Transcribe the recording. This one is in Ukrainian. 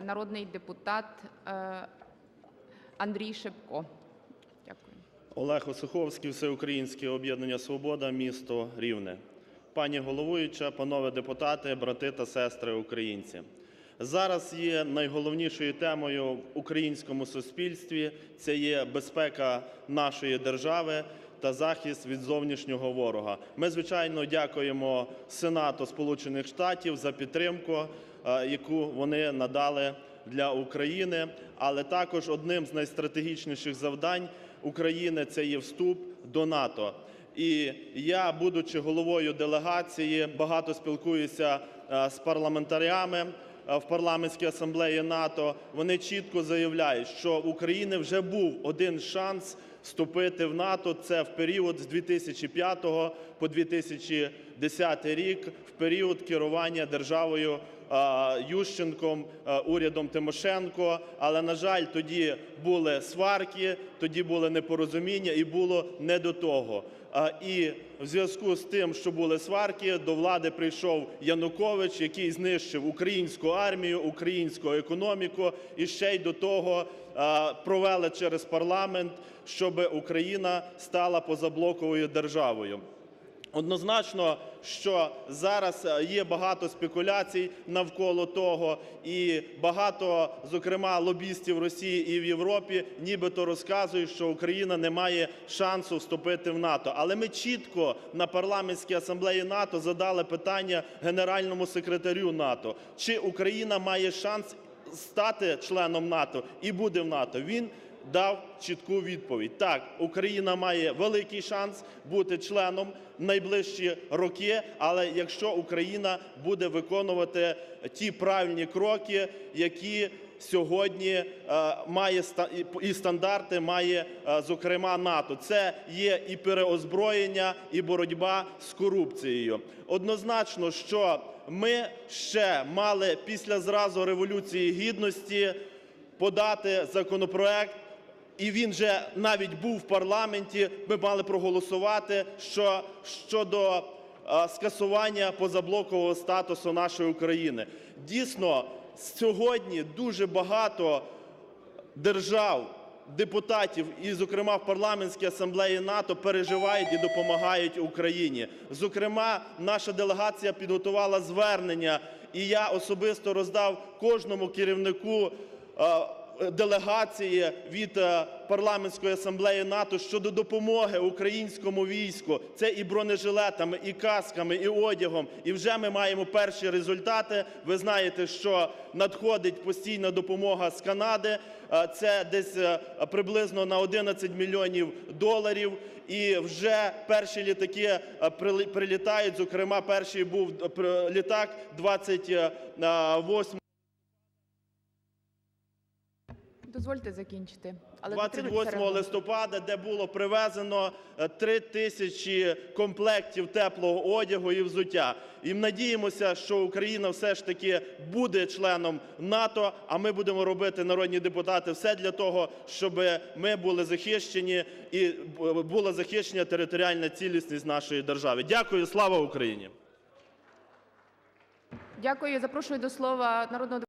народний депутат е, Андрій Шипко. Дякую. Олег Осуховський, Всеукраїнське об'єднання Свобода, місто Рівне. Пані головуюча, панове депутати, брати та сестри українці. Зараз є найголовнішою темою в українському суспільстві це є безпека нашої держави та захист від зовнішнього ворога. Ми, звичайно, дякуємо Сенату Сполучених Штатів за підтримку, е, яку вони надали для України. Але також одним з найстратегічніших завдань України це є вступ до НАТО. І я, будучи головою делегації, багато спілкуюся е, з парламентарями е, в парламентській асамблеї НАТО. Вони чітко заявляють, що в України вже був один шанс вступити в НАТО. Це в період з 2005 по 2010 рік, в період керування державою е, Ющенком, е, урядом Тимошенко. Але, на жаль, тоді були сварки, тоді були непорозуміння і було не до того. І в зв'язку з тим, що були сварки, до влади прийшов Янукович, який знищив українську армію, українську економіку, і ще й до того провели через парламент, щоб Україна стала позаблоковою державою. Однозначно, що зараз е, є багато спекуляцій навколо того, і багато, зокрема, лобістів Росії і в Європі, нібито розказують, що Україна не має шансу вступити в НАТО. Але ми чітко на парламентській асамблеї НАТО задали питання генеральному секретарю НАТО: чи Україна має шанс стати членом НАТО і буде в НАТО? Він дав чітку відповідь: так, Україна має великий шанс бути членом в найближчі роки, але якщо Україна буде виконувати ті правильні кроки, які сьогодні е, має і стандарти має, е, зокрема, НАТО. Це є і переозброєння, і боротьба з корупцією. Однозначно, що ми ще мали після зразу Революції Гідності подати законопроект, і він вже навіть був в парламенті. Ми мали проголосувати, що щодо е, скасування позаблокового статусу нашої України. Дійсно, сьогодні дуже багато держав, депутатів, і, зокрема, в парламентській асамблеї НАТО переживають і допомагають Україні. Зокрема, наша делегація підготувала звернення, і я особисто роздав кожному керівнику. Делегації від е, парламентської асамблеї НАТО щодо допомоги українському війську. Це і бронежилетами, і касками, і одягом. І вже ми маємо перші результати. Ви знаєте, що надходить постійна допомога з Канади. Е, Це десь е, приблизно на 11 мільйонів доларів. І вже перші літаки прилітають. Зокрема, перший був літак 28 Дозвольте закінчити. Але дотримуйтеся 28 листопада, де було привезено е, 3 тисячі комплектів теплого одягу і взуття. І надіємося, що Україна все ж таки буде членом НАТО, а ми будемо робити, народні депутати, все для того, щоб ми були захищені і була захищена територіальна цілісність нашої держави. Дякую, слава Україні! Дякую. Запрошую до слова народного